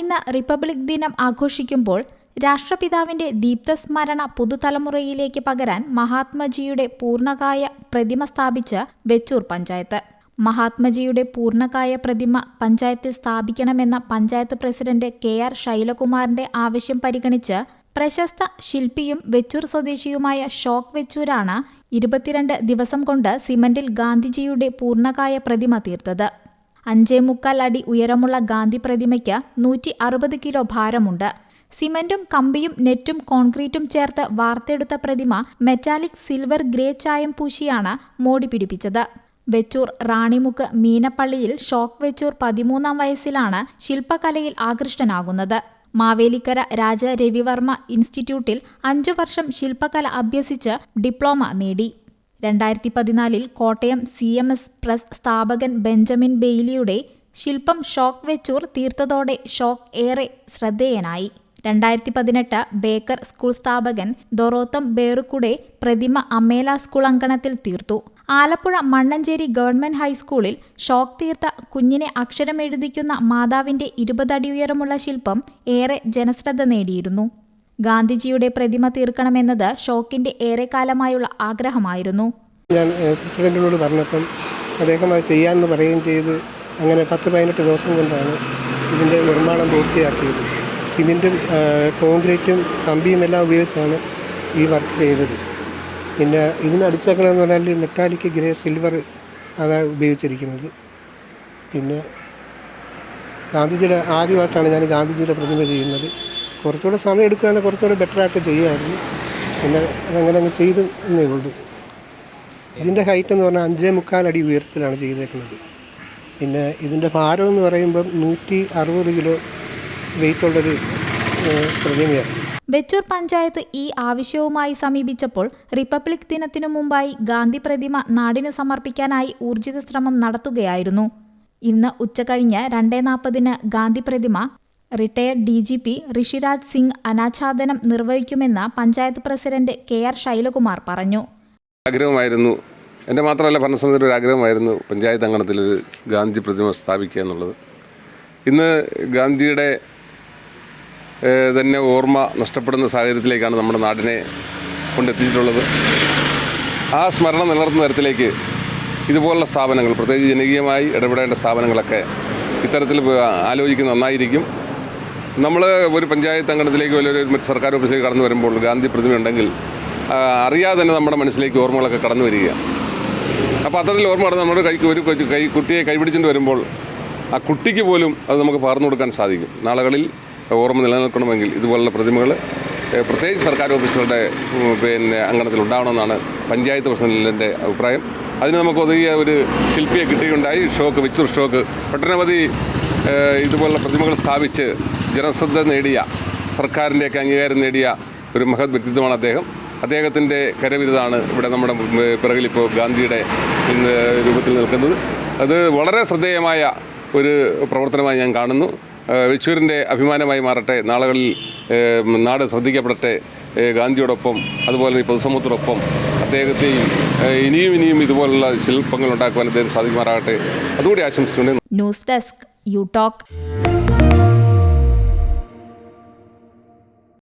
ഇന്ന് റിപ്പബ്ലിക് ദിനം ആഘോഷിക്കുമ്പോൾ രാഷ്ട്രപിതാവിന്റെ ദീപ്തസ്മരണ പുതുതലമുറയിലേക്ക് പകരാൻ മഹാത്മജിയുടെ പൂർണകായ പ്രതിമ സ്ഥാപിച്ച് വെച്ചൂർ പഞ്ചായത്ത്. മഹാത്മജിയുടെ പൂർണകായ പ്രതിമ പഞ്ചായത്തിൽ സ്ഥാപിക്കണമെന്ന പഞ്ചായത്ത് പ്രസിഡന്റ് കെ ആർ ശൈലകുമാറിന്റെ ആവശ്യം പരിഗണിച്ച് പ്രശസ്ത ശില്പിയും വെച്ചൂർ സ്വദേശിയുമായ ഷോക്ക് വെച്ചൂരാണ് ഇരുപത്തിരണ്ട് ദിവസം കൊണ്ട് സിമന്റിൽ ഗാന്ധിജിയുടെ പൂർണകായ പ്രതിമ തീർത്തത്. അഞ്ചേ മുക്കാൽ അടി ഉയരമുള്ള ഗാന്ധി പ്രതിമയ്ക്ക് നൂറ്റി അറുപത് കിലോ ഭാരമുണ്ട്. സിമന്റും കമ്പിയും നെറ്റും കോൺക്രീറ്റും ചേർത്ത് വാർത്തെടുത്ത പ്രതിമ മെറ്റാലിക് സിൽവർ ഗ്രേ ചായം പൂശിയാണ് മോടി പിടിപ്പിച്ചത്. വെച്ചൂർ റാണിമുക്ക് മീനപ്പള്ളിയിൽ ഷോക്ക് വെച്ചൂർ പതിമൂന്നാം വയസ്സിലാണ് ശില്പകലയിൽ ആകൃഷ്ടനാകുന്നത്. മാവേലിക്കര രാജ രവിവർമ്മ ഇൻസ്റ്റിറ്റ്യൂട്ടിൽ അഞ്ചു വർഷം ശില്പകല അഭ്യസിച്ച് ഡിപ്ലോമ നേടി. രണ്ടായിരത്തി പതിനാലിൽ Kottayam C M S press സ്ഥാപകൻ ബെഞ്ചമിൻ ബെയ്ലിയുടെ ശില്പം ഷോക്ക് വെച്ചൂർ തീർത്തതോടെ ഷോക്ക് ഏറെ ശ്രദ്ധേയനായി. രണ്ടായിരത്തി പതിനെട്ട് ബേക്കർ സ്കൂൾ സ്ഥാപകൻ ദൊറോത്തം ബേറുക്കുടെ പ്രതിമ അമേല സ്കൂൾ അങ്കണത്തിൽ തീർത്തു. ആലപ്പുഴ മണ്ണഞ്ചേരി ഗവൺമെന്റ് ഹൈസ്കൂളിൽ ഷോക്ക് തീർത്ത കുഞ്ഞിനെ അക്ഷരമെഴുതിക്കുന്ന മാതാവിന്റെ ഇരുപതടി ഉയരമുള്ള ശില്പം ഏറെ ജനശ്രദ്ധ നേടിയിരുന്നു. ഗാന്ധിജിയുടെ പ്രതിമ തീർക്കണമെന്നത് ഷോക്കിന്റെ ഏറെക്കാലമായുള്ള ആഗ്രഹമായിരുന്നു. ഞാൻ പ്രസിഡന്റിനോട് പറഞ്ഞപ്പം അദ്ദേഹം അത് ചെയ്യാമെന്ന് പറയുകയും ചെയ്ത് അങ്ങനെ പത്ത് പതിനെട്ട് ദിവസം കൊണ്ടാണ് ഇതിന്റെ നിർമ്മാണം പൂർത്തിയാക്കിയത്. സിമെന്റും കോൺക്രീറ്റും കമ്പിയും എല്ലാം ഉപയോഗിച്ചാണ് ഈ വർക്ക് ചെയ്തത്. പിന്നെ ഇതിന് പറഞ്ഞാൽ മെറ്റാലിക് ഗ്രേ സിൽവർ അതാണ് ഉപയോഗിച്ചിരിക്കുന്നത്. പിന്നെ ഗാന്ധിജിയുടെ ആദ്യമായിട്ടാണ് ഞാൻ ഗാന്ധിജിയുടെ പ്രതിമ ചെയ്യുന്നത്. കുറച്ചുകൂടെ സമയം എടുക്കുകയാണെങ്കിൽ കുറച്ചുകൂടെ ബെറ്ററായിട്ട് ചെയ്യുമായിരുന്നു പിന്നെ അതങ്ങനെ അങ്ങ് ചെയ്തു എന്നേ ഉള്ളൂ. ഇതിന്റെ ഹൈറ്റ് എന്ന് പറഞ്ഞാൽ അഞ്ചേ മുക്കാൽ അടി ഉയരത്തിലാണ് ചെയ്തേക്കുന്നത്. പിന്നെ ഇതിന്റെ ഭാരം എന്ന് പറയുമ്പം നൂറ്റി അറുപത് കിലോ വെയിറ്റുള്ളൊരു പ്രതിമയാണ്. വെച്ചൂർ പഞ്ചായത്ത് ഈ ആവശ്യവുമായി സമീപിച്ചപ്പോൾ റിപ്പബ്ലിക് ദിനത്തിനു മുമ്പായി ഗാന്ധി പ്രതിമ നാടിനു സമർപ്പിക്കാനായി ഊർജിത ശ്രമം നടത്തുകയായിരുന്നു. ഇന്ന് ഉച്ചകഴിഞ്ഞ് രണ്ടേ നാൽപ്പതിന് ഗാന്ധി പ്രതിമ retired D G P Rishiraj Singh അനാച്ഛാദനം നിർവഹിക്കുമെന്ന് panchayat president K R Sailakumar പറഞ്ഞു. ആഗ്രഹമായിരുന്നു. എന്റെ മാത്രമല്ല ഭരണസമിതിയുടെ ഒരു ആഗ്രഹമായിരുന്നു പഞ്ചായത്ത് അങ്കണത്തിലൊരു ഗാന്ധി പ്രതിമ സ്ഥാപിക്കുക എന്നുള്ളത്. ഇന്ന് ഗാന്ധിയുടെ തന്നെ ഓർമ്മ നഷ്ടപ്പെടുന്ന സാഹചര്യത്തിലേക്കാണ് നമ്മുടെ നാടിനെ കൊണ്ടെത്തിച്ചിട്ടുള്ളത്. ആ സ്മരണ നിലനിർത്തുന്ന തരത്തിലേക്ക് ഇതുപോലുള്ള സ്ഥാപനങ്ങൾ പ്രത്യേകിച്ച് ജനകീയമായി ഇടപെടേണ്ട സ്ഥാപനങ്ങളൊക്കെ ഇത്തരത്തിൽ ആലോചിക്കുന്ന നന്നായിരിക്കും. നമ്മൾ ഒരു പഞ്ചായത്ത് അംഗണത്തിലേക്ക് വലിയൊരു സർക്കാർ ഓഫീസിലേക്ക് കടന്നു വരുമ്പോൾ ഗാന്ധി പ്രതിമ ഉണ്ടെങ്കിൽ അറിയാതെ തന്നെ നമ്മുടെ മനസ്സിലേക്ക് ഓർമ്മകളൊക്കെ കടന്നു വരികയാണ്. അപ്പോൾ അത്തരത്തിൽ ഓർമ്മ കടന്ന് നമ്മുടെ കൈക്ക് ഒരു കൈ കുട്ടിയെ കൈപിടിച്ചുകൊണ്ട് വരുമ്പോൾ ആ കുട്ടിക്ക് പോലും അത് നമുക്ക് പകർന്നു കൊടുക്കാൻ സാധിക്കും. നാളുകളിൽ ഓർമ്മ നിലനിൽക്കണമെങ്കിൽ ഇതുപോലുള്ള പ്രതിമകൾ പ്രത്യേകിച്ച് സർക്കാർ ഓഫീസുകളുടെ പിന്നെ അങ്കണത്തിൽ ഉണ്ടാവണമെന്നാണ് പഞ്ചായത്ത് പ്രസിഡന്റിന്റെ അഭിപ്രായം. അതിന് നമുക്ക് ഒതുങ്ങിയ ഒരു ശില്പിയെ കിട്ടുകയുണ്ടായി ഷോക്ക് വിച്ചൂർ ഷോക്ക്. ഒട്ടനവധി ഇതുപോലുള്ള പ്രതിമകൾ സ്ഥാപിച്ച് ജനശ്രദ്ധ നേടിയ സർക്കാരിന്റെയൊക്കെ അംഗീകാരം നേടിയ ഒരു മഹത് വ്യക്തിത്വമാണ് അദ്ദേഹം. അദ്ദേഹത്തിന്റെ കരവിരുതാണ് ഇവിടെ നമ്മുടെ പിറകിലിപ്പോൾ ഗാന്ധിയുടെ രൂപത്തിൽ നിൽക്കുന്നത്. അത് വളരെ ശ്രദ്ധേയമായ ഒരു പ്രവർത്തനമായി ഞാൻ കാണുന്നു. വെച്ചൂരിന്റെ അഭിമാനമായി മാറട്ടെ നാളുകളിൽ നാട് ശ്രദ്ധിക്കപ്പെടട്ടെ ഗാന്ധിയോടൊപ്പം അതുപോലെ ഈ പൊതുസമൂഹത്തോടൊപ്പം അദ്ദേഹത്തെയും ഇനിയും ഇനിയും ഇതുപോലുള്ള ശില്പങ്ങൾ ഉണ്ടാക്കുവാൻ അദ്ദേഹം സാധിക്കുമാറാകട്ടെ. അതുകൂടി ആശംസിച്ചുകൊണ്ട് ന്യൂസ് ഡെസ്ക് യു ടോക്ക്.